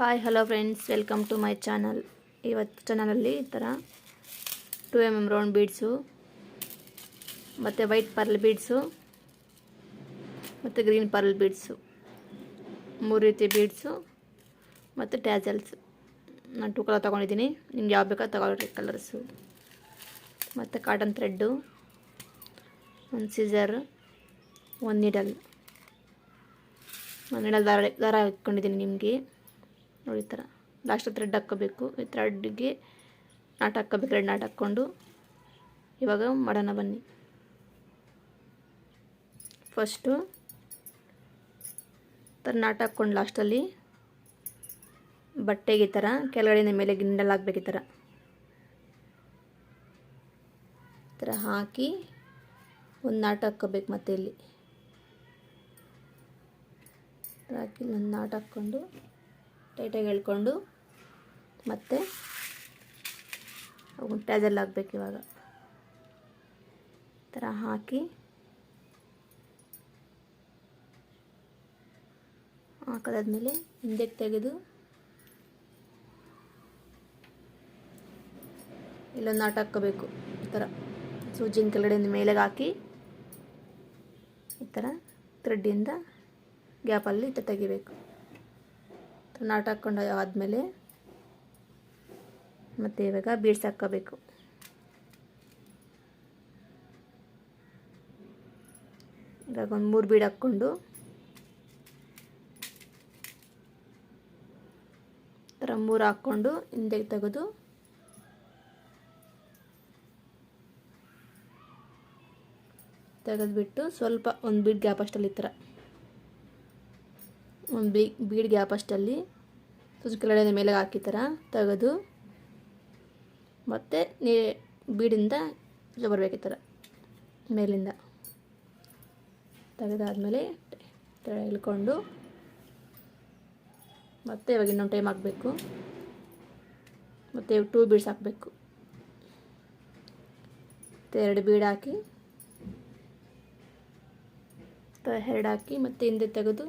Hi hello friends welcome to my channel ಇವತ್ತು ಚಾನಲಲ್ಲಿ ಈ ಥರ two M M round beads ಮತ್ತು ವೈಟ್ ಪರ್ಲ್ ಬೀಡ್ಸು ಮತ್ತು ಗ್ರೀನ್ ಪರ್ಲ್ ಬೀಡ್ಸು ಮೂರು ರೀತಿ ಬೀಡ್ಸು ಮತ್ತು ಟ್ಯಾಜಲ್ಸು ನಾನು ಟೂ ಕಲರ್ ತೊಗೊಂಡಿದ್ದೀನಿ. ನಿಮ್ಗೆ ಯಾವ ಬೇಕೋ ತಗೊಳ್ರಿ ಕಲರ್ಸು ಮತ್ತು ಕಾಟನ್ ಥ್ರೆಡ್ಡು ಒಂದು ಸಿಸರ್ ಒಂದು ನೀಡಲ್ ಒಂದು ನೀಡಲ್ ದಾರ ದಾರ ಇಟ್ಕೊಂಡಿದ್ದೀನಿ ನಿಮಗೆ. ನೋಡಿ ಈ ಥರ. ಲಾಸ್ಟ್ ಥ್ರೆಡ್ ಹಾಕ್ಕೋಬೇಕು. ಈ ಥ್ರೆಡ್ಗೆ ನಾಟ್ ಹಾಕ್ಕೋಬೇಕು. ರೆಡ್ ನಾಟ್ ಹಾಕ್ಕೊಂಡು ಇವಾಗ ಮಾಡೋಣ ಬನ್ನಿ. ಫಸ್ಟು ಥರ ನಾಟ್ ಹಾಕ್ಕೊಂಡು ಲಾಸ್ಟಲ್ಲಿ ಬಟ್ಟೆಗೆ ಈ ಥರ ಕೆಳಗಡೆಯಿಂದ ಮೇಲೆ ಗಿಂಡಲ್ ಹಾಕ್ಬೇಕು ಈ ಥರ. ಈ ಥರ ಹಾಕಿ ಒಂದು ನಾಟ್ ಹಾಕ್ಕೋಬೇಕು ಮತ್ತೆ ಇಲ್ಲಿ. ಹಾಕಿ ಒಂದು ನಾಟ್ ಹಾಕ್ಕೊಂಡು ಟೈಟಾಗಿ ಹೇಳ್ಕೊಂಡು ಮತ್ತೆ ಟ್ಯಾಜಲ್ ಹಾಕ್ಬೇಕು ಇವಾಗ. ಈ ಥರ ಹಾಕಿ ಹಾಕೋದಾದ್ಮೇಲೆ ಹಿಂದೆಗೆ ತೆಗೆದು ಇಲ್ಲೊಂದು ನಾಟ ಹಾಕ್ಕೋಬೇಕು ಈ ಥರ. ಸೂಜಿನ ಕೆಳಗಡೆಯಿಂದ ಮೇಲೆಗೆ ಹಾಕಿ ಈ ಥರ ಥ್ರೆಡ್ಡಿಂದ ಗ್ಯಾಪಲ್ಲಿ ಈ ತೆಗಿಬೇಕು ನಾಟ್ ಹಾಕ್ಕೊಂಡು ಆದಮೇಲೆ ಮತ್ತು ಇವಾಗ ಬೀಡ್ಸ್ ಹಾಕ್ಕೋಬೇಕು. ಇವಾಗ ಒಂದು ಮೂರು ಬೀಡ್ ಹಾಕ್ಕೊಂಡು ಥರ ಮೂರು ಹಾಕ್ಕೊಂಡು ಹಿಂದೆ ತೆಗೆದು ತೆಗೆದುಬಿಟ್ಟು ಸ್ವಲ್ಪ ಒಂದು ಬೀಡ್ ಗ್ಯಾಪ್ ಅಷ್ಟಲ್ಲಿ ಈ ಥರ ಒಂದು ಬೀ, ಬೀಡ್ ಗ್ಯಾಪ್ ಅಷ್ಟಲ್ಲಿ ಸುಜು ಕೆಳಗಡೆ ಮೇಲೆ ಹಾಕಿ ಥರ ತೆಗೆದು ಮತ್ತು ನೀ, ಬೀಡಿಂದ ಬರಬೇಕು ಈ ಥರ ಮೇಲಿಂದ. ತೆಗೆದಾದಮೇಲೆ ಇಳ್ಕೊಂಡು ಮತ್ತೆ ಇವಾಗ ಇನ್ನೊಂದು ಟೈಮ್ ಹಾಕಬೇಕು. ಮತ್ತು ಟೂ ಬೀಡ್ಸ್ ಹಾಕಬೇಕು. ಎರಡು ಬೀಡ್ ಹಾಕಿ ಎರಡು ಹಾಕಿ ಮತ್ತೆ ಹಿಂದೆ ತೆಗೆದು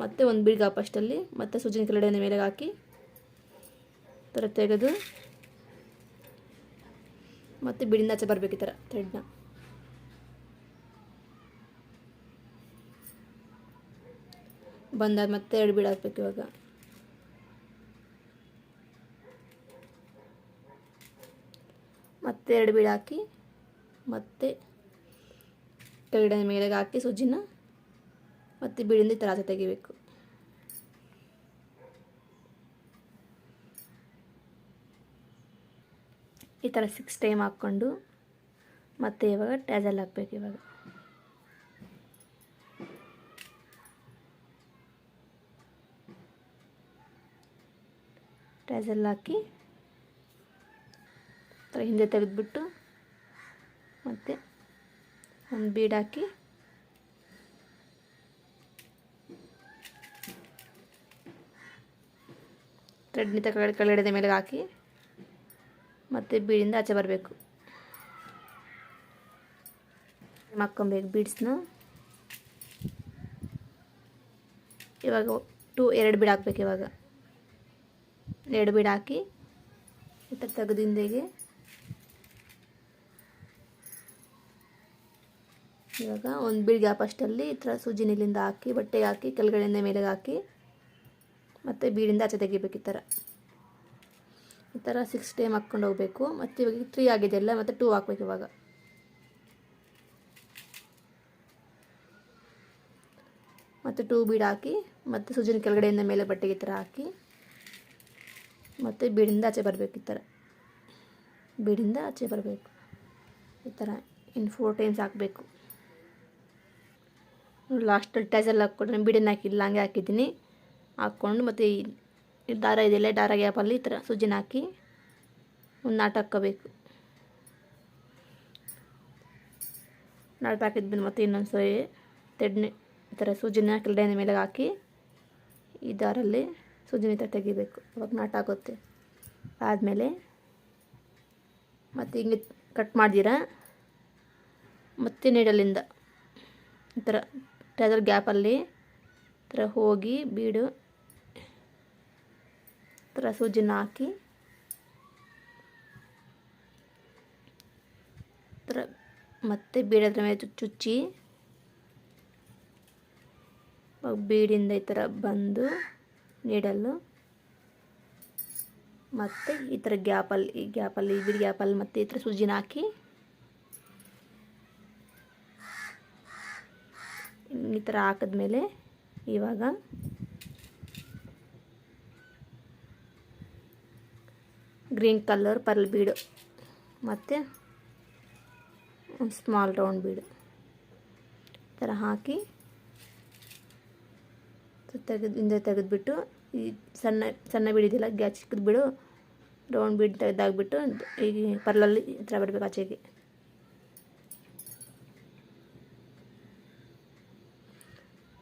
ಮತ್ತೆ ಒಂದು ಬೀಡ್ ಗಾಪ್ ಅಷ್ಟಲ್ಲಿ ಮತ್ತೆ ಸುಜಿನ ಕೆಳಗಡೆ ಮೇಲೆ ಹಾಕಿ ಥರ ತೆಗೆದು ಮತ್ತೆ ಬಿಡಿಂದ ಆಚೆ ಬರಬೇಕು ಈ ಥರ ಥ್ರೆಡ್ನ ಬಂದಾಗ ಮತ್ತೆ ಎರಡು ಬೀಡ್ ಹಾಕ್ಬೇಕು ಇವಾಗ. ಮತ್ತೆ ಎರಡು ಬೀಡ್ ಹಾಕಿ ಮತ್ತೆ ಕೆಳಗಡೆ ಮೇಲೆ ಹಾಕಿ ಸುಜ್ಜಿನ ಮತ್ತು ಥರ ಆಚೆ ತೆಗಿಬೇಕು. ಈ ಥರ ಸಿಕ್ಸ್ ಟೈಮ್ ಹಾಕ್ಕೊಂಡು ಮತ್ತೆ ಇವಾಗ ಟ್ಯಾಜಲ್ ಹಾಕ್ಬೇಕು ಇವಾಗ. ಟ್ಯಾಜಲ್ ಹಾಕಿ ಥರ ಹಿಂದೆ ತೆಗೆದುಬಿಟ್ಟು ಮತ್ತು ಒಂದು ಬೀಡ್ ಹಾಕಿ ಥ್ರೆಡ್ನಿಂದ ತಗಡೆ ಕೆಳಗಡೆ ಮೇಲೆ ಹಾಕಿ ಮತ್ತು ಬೀಡಿಂದ ಆಚೆ ಬರಬೇಕು. ಹಾಕ್ಕೊಬೇಕು ಬೀಡ್ಸ್ನ. ಇವಾಗ ಟೂ ಎರಡು ಬೀಡ್ ಹಾಕ್ಬೇಕು ಇವಾಗ. ಎರಡು ಬೀಡ್ ಹಾಕಿ ಥರ ತೆಗೆದಿಂದೆಗೆ ಇವಾಗ ಒಂದು ಬೀಡ್ ಗ್ಯಾಪ್ ಈ ಥರ ಸೂಜಿ ನೀಲಿಂದ ಹಾಕಿ ಬಟ್ಟೆಗೆ ಹಾಕಿ ಕೆಳಗಡೆಯಿಂದ ಮೇಲೆಗೆ ಹಾಕಿ ಮತ್ತು ಬೀಡಿಂದ ಆಚೆ ತೆಗಿಬೇಕು ಈ ಥರ ಈ ಥರ ಸಿಕ್ಸ್ ಟೈಮ್ ಹಾಕ್ಕೊಂಡು ಹೋಗಬೇಕು. ಮತ್ತು ಇವಾಗ ತ್ರೀ ಆಗಿದೆಯಲ್ಲ ಮತ್ತು ಟೂ ಹಾಕ್ಬೇಕು ಇವಾಗ. ಮತ್ತು ಟೂ ಬೀಡ್ ಹಾಕಿ, ಮತ್ತು ಸುಜಿನ ಕೆಳಗಡೆಯಿಂದ ಮೇಲೆ ಬಟ್ಟೆಗೆ ಈ ಥರ ಹಾಕಿ, ಮತ್ತು ಬೀಡಿಂದ ಆಚೆ ಬರಬೇಕು ಈ ಥರ ಬೀಡಿಂದ ಆಚೆ ಬರಬೇಕು. ಈ ಥರ ಇನ್ನು ಫೋರ್ ಟೈಮ್ಸ್ ಹಾಕಬೇಕು. ಲಾಸ್ಟಲ್ಲಿ ಟೈಸಲ್ಲಿ ಹಾಕ್ಕೊಂಡು ನಾನು ಬೀಡನ್ನು ಹಾಕಿಲ್ಲ, ಹಂಗೆ ಹಾಕಿದ್ದೀನಿ. ಹಾಕ್ಕೊಂಡು ಮತ್ತು ಈ ದಾರ ಇದೆಯಲ್ಲ ದಾರ ಗ್ಯಾಪಲ್ಲಿ ಈ ಥರ ಸುಜಿನ ಹಾಕಿ ಒಂದು ನಾಟ ಹಾಕ್ಕೋಬೇಕು ನಾಟ್ ಹಾಕಿದ್ಮೇಲೆ ಮತ್ತೆ ಇನ್ನೊಂದು ಸರಿ ತೆಡ್ನೆ, ಈ ಥರ ಸೂಜಿನ ಕೆಳಗಡೆ ಮೇಲೆ ಹಾಕಿ ಈ ದಾರಲ್ಲಿ ಸೂಜಿನ ಈ ಥರ ತೆಗಿಬೇಕು. ಅವಾಗ ನಾಟ ಆಗುತ್ತೆ. ಆದಮೇಲೆ ಮತ್ತು ಹಿಂಗೆ ಕಟ್ ಮಾಡ್ದಿರ? ಮತ್ತೆ ನೀಡಲಿಂದ ಈ ಥರ ಟೆದರ್ ಗ್ಯಾಪಲ್ಲಿ ಥರ ಹೋಗಿ ಬೀಡು ಥರ ಸೂಜಿನ ಹಾಕಿ. ಥರ ಮತ್ತೆ ಬೀಡದ್ರ ಮೇಲೆ ಚುಚ್ಚಿ. ಬೀಡಿಂದ ಈ ಥರ ಬಂದು ನೀಡಲು. ಮತ್ತು ಈ ಥರ ಗ್ಯಾಪಲ್ಲಿ, ಈ ಗ್ಯಾಪಲ್ಲಿ, ಈ ಬಿಡಿ ಗ್ಯಾಪಲ್ಲಿ ಮತ್ತು ಈ ಥರ ಸೂಜಿನ ಹಾಕಿ. ಈ ಥರ ಹಾಕಿದ್ಮೇಲೆ ಇವಾಗ ಗ್ರೀನ್ ಕಲರ್ ಪರ್ಲ್ ಬೀಡು. ಮತ್ತು ಒಂದು ಸ್ಮಾಲ್ ರೌಂಡ್ ಬೀಡು. ಈ ಥರ ಹಾಕಿ ತೆಗೆದು ಹಿಂದೆ ತೆಗೆದುಬಿಟ್ಟು ಈ ಸಣ್ಣ ಸಣ್ಣ ಬೀಡಿದೆಯಲ್ಲ ಗ್ಯಾಸ್ ಚಿಕ್ಕದು ಬಿಡು ರೌಂಡ್ ಬೀಡ್ ತೆಗೆದಾಗ್ಬಿಟ್ಟು ಈಗ ಪರ್ಲಲ್ಲಿ ಈ ಥರ ಬಿಡಬೇಕು ಆಚೆಗೆ.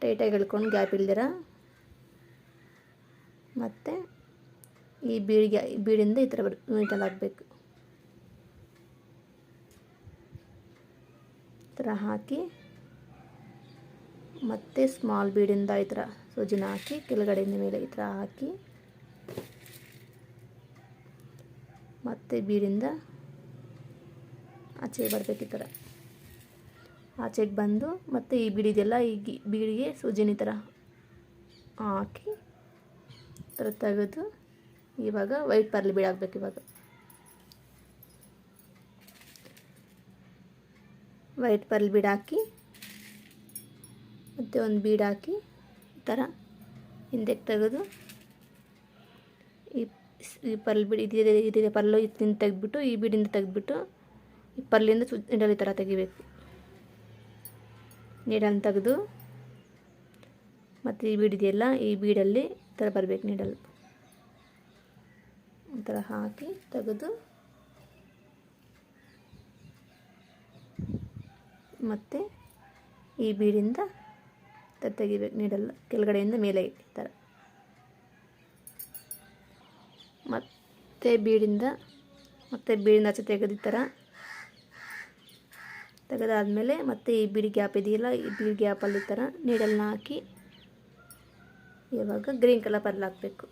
ಟೈಟಾಗಿ ಎಳ್ಕೊಂಡು ಗ್ಯಾಪ್ ಇಲ್ದಿರ. ಮತ್ತು ಈ ಬೀಡಿಗೆ ಬೀಡಿಂದ ಈ ಥರ ನೀಟಲ್ಲಿ ಹಾಕ್ಬೇಕು. ಈ ಥರ ಹಾಕಿ ಮತ್ತೆ ಸ್ಮಾಲ್ ಬೀಡಿಂದ ಈ ಥರ ಸೂಜಿನ ಹಾಕಿ, ಕೆಳಗಡೆಯಿಂದ ಮೇಲೆ ಈ ಥರ ಹಾಕಿ, ಮತ್ತೆ ಬೀಡಿಂದ ಆಚೆಗೆ ಬರಬೇಕು ಈ ಥರ. ಆಚೆಗೆ ಬಂದು ಮತ್ತೆ ಈ ಬೀಡಿದೆಲ್ಲ ಈ ಬೀಡಿಗೆ ಸೂಜಿನ ಈ ಥರ ಹಾಕಿ, ಈ ಥರ ತೆಗೆದು ಇವಾಗ ವೈಟ್ ಪರ್ಲಿ ಬೀಡ್ ಹಾಕ್ಬೇಕು ಇವಾಗ. ವೈಟ್ ಪರ್ಲ್ ಬೀಡ್ ಹಾಕಿ, ಮತ್ತು ಒಂದು ಬೀಡಾಕಿ ಈ ಥರ ಹಿಂದಕ್ಕೆ ತೆಗೆದು ಈ ಈ ಪರ್ಲ್ ಬೀಡ್ ಇದಿದೆ ಇದಿದೆ ಪರ್ಲು ಇದರಿಂದ ತೆಗೆದ್ಬಿಟ್ಟು, ಈ ಬೀಡಿಂದ ತೆಗೆದ್ಬಿಟ್ಟು ಈ ಪರ್ಲಿಂದ ಸು ನೀಡಲ್ ಈ ಥರ ತೆಗಿಬೇಕು. ನೀಡಲ್ ತೆಗೆದು, ಮತ್ತು ಈ ಬೀಡಿದೆಯಲ್ಲ ಈ ಬೀಡಲ್ಲಿ ಈ ಥರ ಬರಬೇಕು ನೀಡಲ್ ಈ ಥರ ಹಾಕಿ ತೆಗೆದು ಮತ್ತು ಈ ಬೀಡಿಂದ ತೆಗಿಬೇಕು ನೀಡಲ್ಲ, ಕೆಳಗಡೆಯಿಂದ ಮೇಲೆ ಥರ ಮತ್ತೆ ಬೀಡಿಂದ ಮತ್ತೆ ಬೀಡಿಂದ ಆಚೆ ತೆಗೆದು ಈ ಥರ ತೆಗೆದಾದ್ಮೇಲೆ ಮತ್ತೆ ಈ ಬೀಡಿ ಗ್ಯಾಪ್ ಇದೆಯಲ್ಲ, ಈ ಬೀಡಿ ಗ್ಯಾಪಲ್ಲಿ ಥರ ನೀಡಲ್ನ ಹಾಕಿ ಇವಾಗ ಗ್ರೀನ್ ಕಲರ್ ಪರ್ಲ್ ಹಾಕಬೇಕು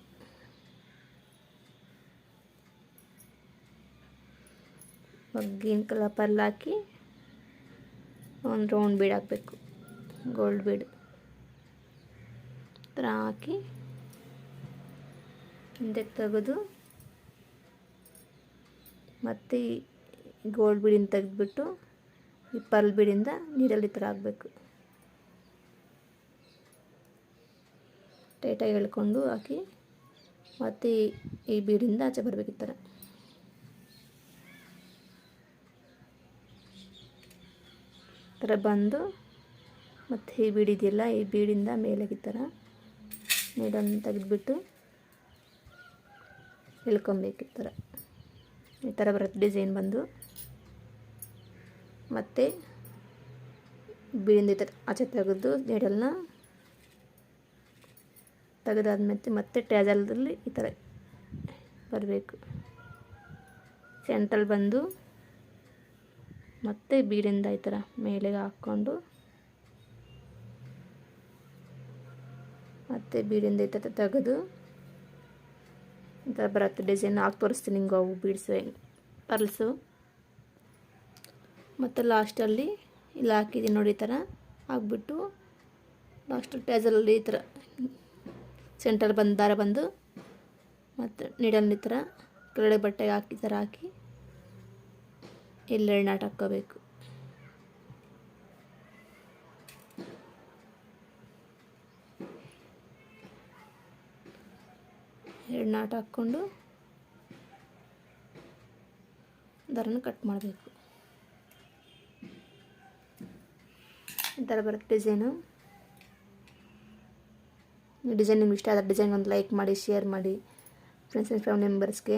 ಗ್ರೀನ್ ಕಲರ್ ಪರ್ಲ್ ಹಾಕಿ ಒಂದು ರೌಂಡ್ ಬೀಡ್ ಹಾಕಬೇಕು. ಗೋಲ್ಡ್ ಬೀಡ್ ಥರ ಹಾಕಿ ಹಿಂದೆ ತೆಗೆದು ಮತ್ತು ಗೋಲ್ಡ್ ಬೀಡಿಂದ ತೆಗೆದ್ಬಿಟ್ಟು ಈ ಪರ್ಲ್ ಬೀಡಿಂದ ನೀರಲ್ಲಿ ಥರ ಹಾಕಬೇಕು. ಟೈಟಾಗಿ ಎಳ್ಕೊಂಡು ಹಾಕಿ ಮತ್ತು ಈ- ಬೀಡಿಂದ ಆಚೆ ಬರಬೇಕು ಈ ಥರ ಬಂದು ಮತ್ತು ಈ ಬೀಡಿದೆಯಲ್ಲ ಈ ಬೀಡಿಂದ ಮೇಲೆ ಈ ಥರ ನೀಡನ್ನು ತೆಗೆದುಬಿಟ್ಟು ಎಳ್ಕೊಬೇಕು ಈ ಥರ. ಈ ಥರ ಬರುತ್ತೆ ಡಿಸೈನ್ ಬಂದು. ಮತ್ತು ಬೀಡಿಂದ ಈ ಥರ ಆಚೆ ತೆಗೆದು ನೀಡಲ್ನ ತೆಗೆದಾದ್ಮೇಲೆ ಮತ್ತೆ ಟ್ಯಾಜಲ್ದಲ್ಲಿ ಈ ಥರ ಬರಬೇಕು. ಸೆಂಟ್ರಲ್ ಬಂದು ಮತ್ತೆ ಬೀಡಿಂದ ಈ ಥರ ಮೇಲೆಗೆ ಹಾಕ್ಕೊಂಡು, ಮತ್ತೆ ಬೀಡಿಂದ ಈ ಥರ ತೆಗೆದು ಈ ಬರುತ್ತೆ ಡಿಸೈನ್ ಹಾಕಿ ತೋರಿಸ್ತೀನಿ ಹಿಂಗೆ ಅವು ಬೀಡ್ಸು ಪರ್ಲ್ಸು ಮತ್ತು ಲಾಸ್ಟಲ್ಲಿ ಇಲ್ಲಿ ಹಾಕಿದ್ದೀನಿ ನೋಡಿ ಈ ಥರ ಹಾಕ್ಬಿಟ್ಟು ಲಾಸ್ಟ್ ಟ್ಯಾಜಲಲ್ಲಿ ಈ ಥರ ಸೆಂಟರ್ ಬಂದು ದಾರ ಬಂದು, ಮತ್ತು ನೀಡಲ್ಲಿ ಈ ಥರ ಕೆಳಗಡೆ ಬಟ್ಟೆಗೆ ಹಾಕಿ ಥರ ಹಾಕಿ ಇಲ್ಲಿ ನಾಟ್ ಹಾಕ್ಕೋಬೇಕು. ಎರಡು ನಾಟ್ ಹಾಕ್ಕೊಂಡು ದಾರನ ಕಟ್ ಮಾಡಬೇಕು. ಈ ಥರ ಬರುತ್ತೆ ಡಿಸೈನು ಡಿಸೈನ್ ನಿಮ್ಗೆ ಇಷ್ಟ ಆದ ಡಿಸೈನ್ ಒಂದು ಲೈಕ್ ಮಾಡಿ ಶೇರ್ ಮಾಡಿ ಫ್ರೆಂಡ್ಸ್ ಆ್ಯಂಡ್ ಫ್ಯಾಮಿಲಿ ಮೆಂಬರ್ಸ್ಗೆ